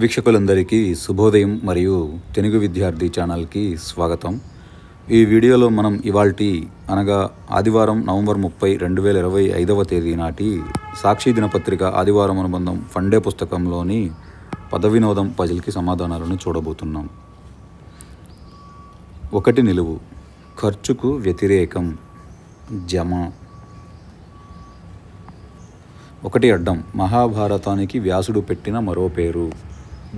వీక్షకులందరికీ శుభోదయం మరియు తెలుగు విద్యార్థి ఛానల్కి స్వాగతం. ఈ వీడియోలో మనం ఇవాల్టి అనగా ఆదివారం నవంబర్ ముప్పై రెండు వేల ఇరవై ఐదవ తేదీ నాటి సాక్షి దినపత్రిక ఆదివారం అనుబంధం ఫండే పుస్తకంలోని పదవినోదం పజిల్కి సమాధానాలను చూడబోతున్నాం. ఒకటి నిలువు ఖర్చుకు వ్యతిరేకం జమ. ఒకటి అడ్డం మహాభారతానికి వ్యాసుడు పెట్టిన మరో పేరు.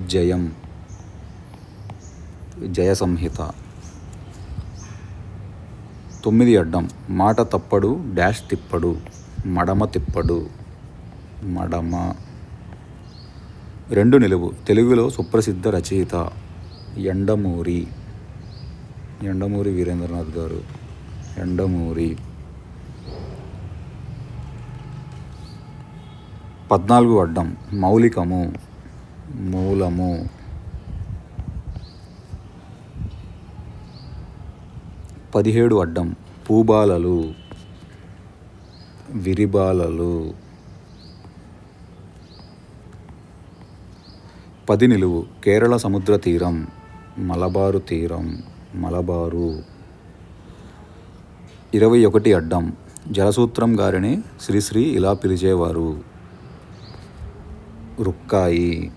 జయం. జయ సంహిత. తొమ్మిది అడ్డం. మాట తప్పడు డాష్ తిప్పడు. మడమ తిప్పడు. మడమ. రెండు నిలువు. తెలుగులో సుప్రసిద్ధ రచయిత ఎండమూరి. ఎండమూరి వీరేంద్రనాథ్ గారు. ఎండమూరి. పద్నాలుగు అడ్డం. మౌలికము. మూలము. పదిహేడు అడ్డం. పూబాలలు విరిబాలలు. పది నిలువు. కేరళ సముద్ర తీరం మలబారు తీరం మలబారు. ఇరవై ఒకటి అడ్డం. జలసూత్రం గారిని శ్రీశ్రీ ఇలా పిలిచేవారు. రుక్కాయి.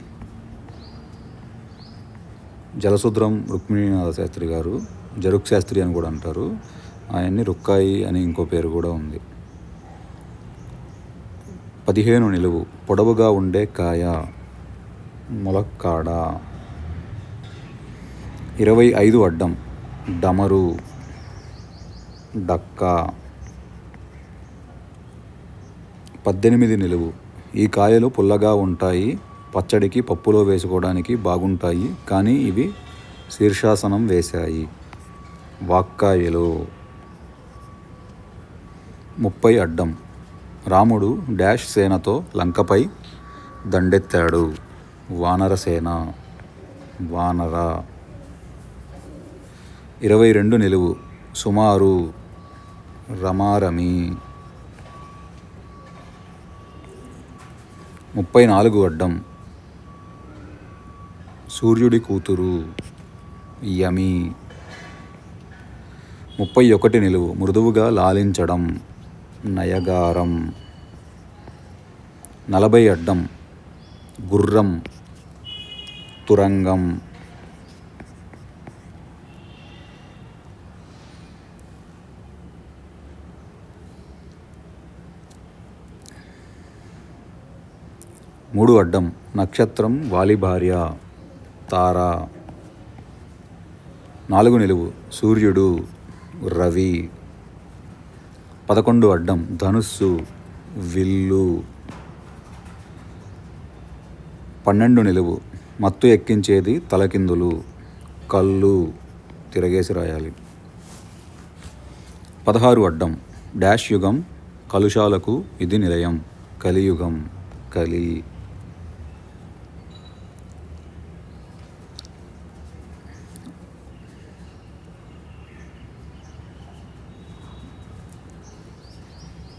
జలసూత్రం రుక్మిణీనాథ శాస్త్రి గారు జరుక్ శాస్త్రి అని కూడా అంటారు. ఆయన్ని రుక్కాయి అని ఇంకో పేరు కూడా ఉంది. పదిహేను నిలువు పొడవుగా ఉండే కాయ ములక్కాడ. ఇరవై ఐదు అడ్డం డమరు డక్క. పద్దెనిమిది నిలువు ఈ కాయలు పుల్లగా ఉంటాయి. పచ్చడికి పప్పులో వేసుకోవడానికి బాగుంటాయి కానీ ఇవి శీర్షాసనం వేశాయి. వాక్కాయలు. ముప్పై అడ్డం. రాముడు డాష్ సేనతో లంకపై దండెత్తాడు. వానరసేన వానర. ఇరవై రెండు నిలువు. సుమారు రమారమి. ముప్పై నాలుగు అడ్డం. సూర్యుడి కూతురు యమి ముప్పై ఒకటి నిలువు మృదువుగా లాలించడం నయగారం నలభై అడ్డం గుర్రం తురంగం మూడు అడ్డం నక్షత్రం వాలి భార్య. తార. నాలుగు నిలువు. సూర్యుడు రవి. పదకొండు అడ్డం. ధనుస్సు విల్లు. పన్నెండు నిలువు. మత్తు ఎక్కించేది తలకిందులు. కళ్ళు తిరగేసి రాయాలి. పదహారు అడ్డం. డాష్ యుగం. కలుషాలకు ఇది నిలయం. కలియుగం. కలి.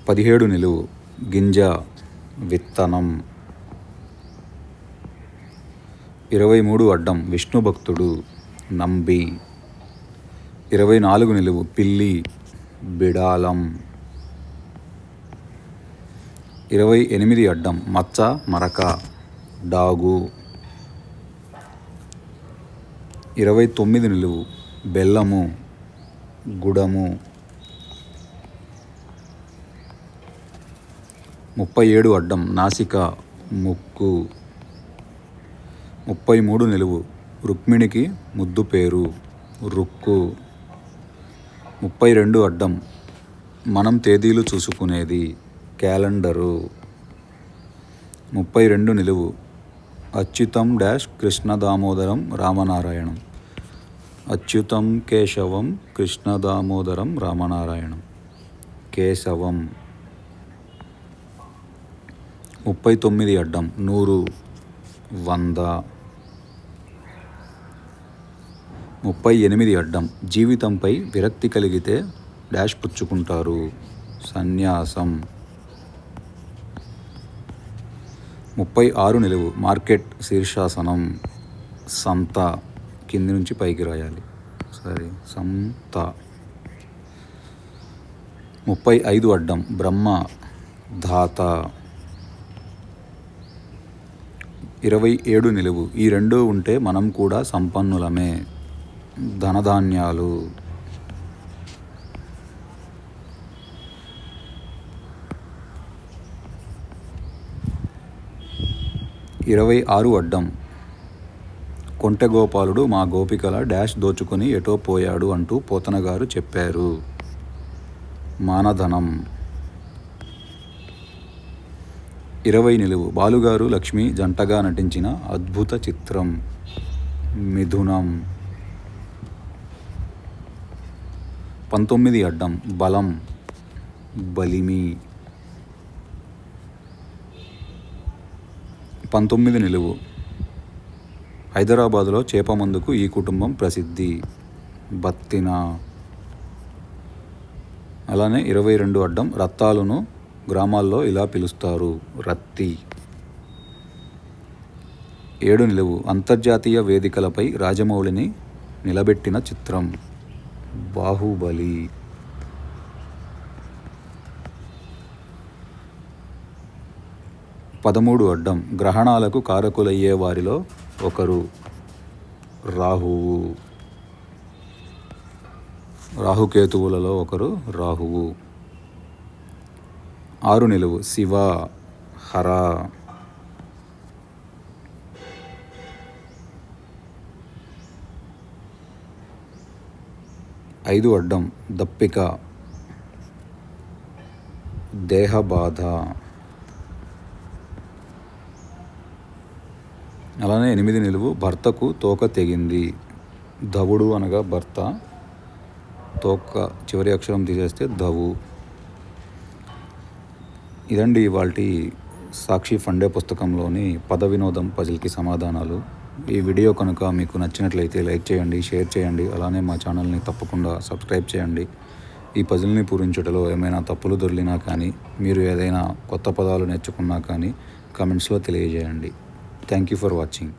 పదిహేడు నిలువు. గింజ విత్తనం. ఇరవై మూడు అడ్డం. విష్ణు భక్తుడు నంబి. ఇరవై నాలుగు నిలువు. పిల్లి బిడాలం. ఇరవై ఎనిమిది అడ్డం. మచ్చ మరక డాగు. ఇరవై తొమ్మిది నిలువు. బెల్లము గుడము. ముప్పై ఏడు అడ్డం నాసిక ముక్కు ముప్పై మూడు నిలువు రుక్మిణికి ముద్దు పేరు రుక్కు. ముప్పై రెండు అడ్డం మనం తేదీలు చూసుకునేది క్యాలెండరు. ముప్పై రెండు నిలువు అచ్యుతం డాష్ కృష్ణ దామోదరం రామనారాయణం. అచ్యుతం కేశవం కృష్ణ దామోదరం రామనారాయణం. కేశవం. ముప్పై తొమ్మిది అడ్డం నూరు వంద ముప్పై ఎనిమిది అడ్డం. జీవితంపై విరక్తి కలిగితే డాష్ పుచ్చుకుంటారు. సన్యాసం. ముప్పై ఆరు నిలువు. మార్కెట్ శీర్షాసనం. సంత. కింది నుంచి పైకి రాయాలి. సరే సంత. ముప్పై ఐదు అడ్డం. బ్రహ్మ ధాత. ఇరవై ఏడు నిలువు. ఈ రెండు ఉంటే మనం కూడా సంపన్నులమే. ధనధాన్యాలు. ఇరవై ఆరు అడ్డం. కొంటెగోపాలుడు మా గోపికల డాష్ దోచుకొని ఎటో పోయాడు అంటూ పోతనగారు చెప్పారు. మానధనం. ఇరవై నిలువు. బాలుగారు లక్ష్మి జంటగా నటించిన అద్భుత చిత్రం మిథునం. పంతొమ్మిది అడ్డం. బలం బలిమి. పంతొమ్మిది నిలువు. హైదరాబాదులో చేపమందుకు ఈ కుటుంబం ప్రసిద్ధి. బత్తిన. అలానే ఇరవై రెండు అడ్డం రత్తాలను గ్రామాల్లో ఇలా పిలుస్తారు రత్తి. ఏడు నిలువు అంతర్జాతీయ వేదికలపై రాజమౌళిని నిలబెట్టిన చిత్రం. బాహుబలి. పదమూడు అడ్డం గ్రహణాలకు కారకులయ్యే వారిలో ఒకరు రాహువు. రాహుకేతువులలో ఒకరు రాహువు. ఆరు నిలువు. శివ హర. ఐదు అడ్డం. దప్పిక. దేహబాధ. అలానే ఎనిమిది నిలువు. భర్తకు తోక తెగింది. ధవుడు అనగా భర్త. తోక చివరి అక్షరం తీసేస్తే ధవు. ఇదండి ఇవాళ సాక్షి ఫండే పుస్తకంలోని పద వినోదం పజిల్కి సమాధానాలు. ఈ వీడియో కనుక మీకు నచ్చినట్లయితే లైక్ చేయండి షేర్ చేయండి అలానే మా ఛానల్ని తప్పకుండా సబ్స్క్రైబ్ చేయండి. ఈ పజిల్ని పూరించుటలో ఏమైనా తప్పులు దొరికినా కానీ మీరు ఏదైనా కొత్త పదాలు నేర్చుకున్నా కానీ కమెంట్స్లో తెలియజేయండి. Thank you for watching.